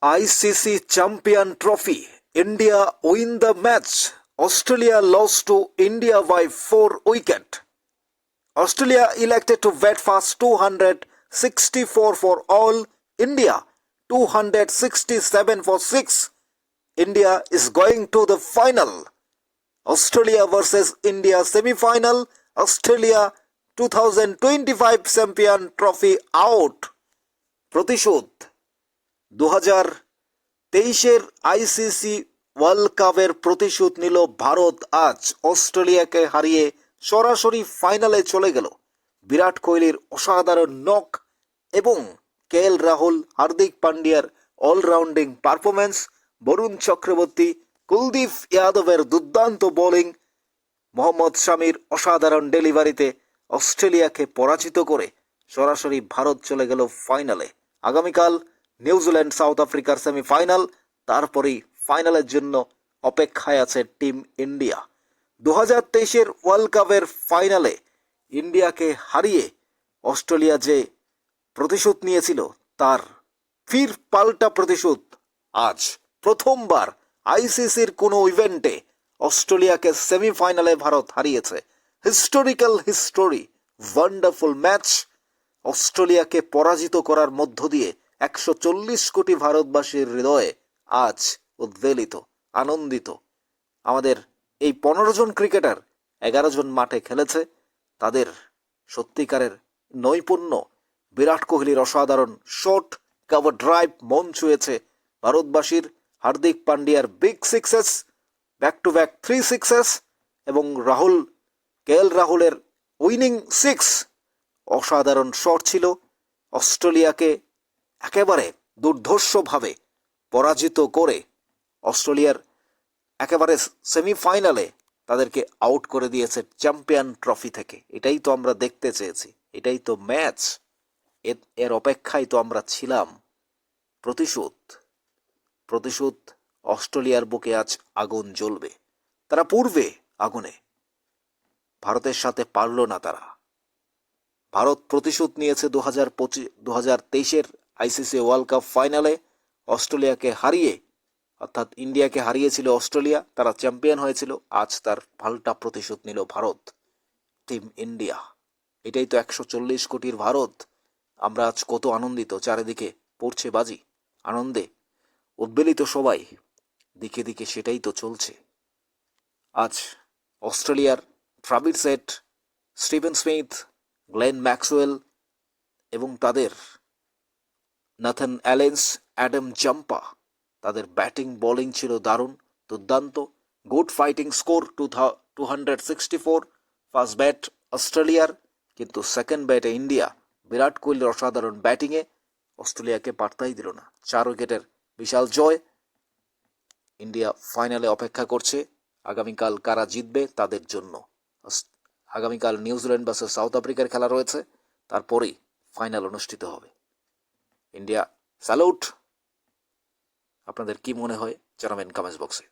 ICC Champion Trophy. India win the match. Australia lost to India by 4 wickets. Australia elected to bat first 264 for all. India 267 for 6. India is going to the final. Australia versus India semi-final. Australia 2025 Champion Trophy out. Pratishod. দু হাজার তেইশের ICC world কাপের প্রতিশোধ নিল ভারত আজ অস্ট্রেলিয়াকে হারিয়ে সরাসরি ফাইনালে চলে গেল বিরাট কোহলির অসাধারণ নক এবং কে এল রাহুল হার্দিক পান্ডিয়ার অলরাউন্ডিং পারফরমেন্স বরুণ চক্রবর্তী কুলদীপ ইয়াদবের দুর্দান্ত বোলিং মোহাম্মদ শামির অসাধারণ ডেলিভারিতে অস্ট্রেলিয়াকে পরাজিত করে সরাসরি ভারত চলে গেল ফাইনালে আগামীকাল নিউজিল্যান্ড সাউথ আফ্রিকার সেমিফাইনাল তারপরেই ফাইনালের জন্য অপেক্ষায় আছে টিম ইন্ডিয়া দু হাজার তেইশের ওয়ার্ল্ড কাপের ফাইনালে ইন্ডিয়াকে হারিয়ে অস্ট্রেলিয়া যে প্রতিশোধ নিয়েছিল তার ফির পাল্টা প্রতিশোধ আজ প্রথমবার আইসিসির কোনো ইভেন্টে অস্ট্রেলিয়াকে সেমিফাইনালে ভারত হারিয়েছে হিস্টোরিক্যাল হিস্টোরি ওয়ান্ডারফুল ম্যাচ অস্ট্রেলিয়াকে পরাজিত করার মধ্য দিয়ে একশো চল্লিশ কোটি ভারতবাসীর হৃদয়ে আজ উদ্বেলিত আনন্দিত আমাদের এই পনেরো জন ক্রিকেটার এগারো জন মাঠে খেলেছে তাদের সত্যিকারের নৈপুণ্য বিরাট কোহলির অসাধারণ শট কাভার ড্রাইভ মন ছুঁয়েছে ভারতবাসীর Hardik পান্ডিয়ার big sixes back to back three sixes এবং রাহুল কে এল রাহুলের উইনিং সিক্স অসাধারণ শট ছিল অস্ট্রেলিয়াকে একেবারে দুর্ধর্ষভাবে পরাজিত করে অস্ট্রেলিয়ার একেবারে সেমিফাইনালে তাদেরকে আউট করে দিয়েছে চ্যাম্পিয়ন ট্রফি থেকে এটাই তো আমরা দেখতে চেয়েছি এটাই তো ম্যাচ এর অপেক্ষায় তো আমরা ছিলাম প্রতিশোধ প্রতিশোধ অস্ট্রেলিয়ার বুকে আজ আগুন জ্বলবে তারা পূর্বে আগুনে ভারতের সাথে পারল না তারা ভারত প্রতিশোধ নিয়েছে দু হাজার পঁচিশ দু হাজার তেইশের আইসিসি ওয়ার্ল্ড কাপ ফাইনালে অস্ট্রেলিয়াকে হারিয়ে অর্থাৎ ইন্ডিয়াকে হারিয়েছিল অস্ট্রেলিয়া তারা চ্যাম্পিয়ন হয়েছিল আজ তার পাল্টা প্রতিশোধ নিল ভারত টিম ইন্ডিয়া এটাই তো একশো চল্লিশ কোটির ভারত আমরা আজ কত আনন্দিত চারিদিকে পড়ছে বাজি আনন্দে উদ্বেলিত সবাই দিকে দিকে সেটাই তো চলছে আজ অস্ট্রেলিয়ার Travis Head Steven Smith Glenn Maxwell এবং তাদের নাথান অ্যালেন্স অ্যাডাম জাম্পা তাদের ব্যাটিং বোলিং ছিল দারুণ দুর্দান্ত গুড ফাইটিং স্কোর টু থা two hundred sixty four first bat অস্ট্রেলিয়ার কিন্তু সেকেন্ড ব্যাটে ইন্ডিয়া বিরাট কোহলির অসাধারণ ব্যাটিংয়ে অস্ট্রেলিয়াকে পার্তাই দিল না চার উইকেটের বিশাল জয় ইন্ডিয়া ফাইনালে অপেক্ষা করছে আগামীকাল কারা জিতবে তাদের জন্য আগামীকাল নিউজিল্যান্ড ভার্সেস সাউথ আফ্রিকার খেলা রয়েছে তারপরেই ফাইনাল অনুষ্ঠিত হবে ইন্ডিয়া স্যালুট আপনাদের কি মনে হয় জানাবেন কমেন্টস বক্সে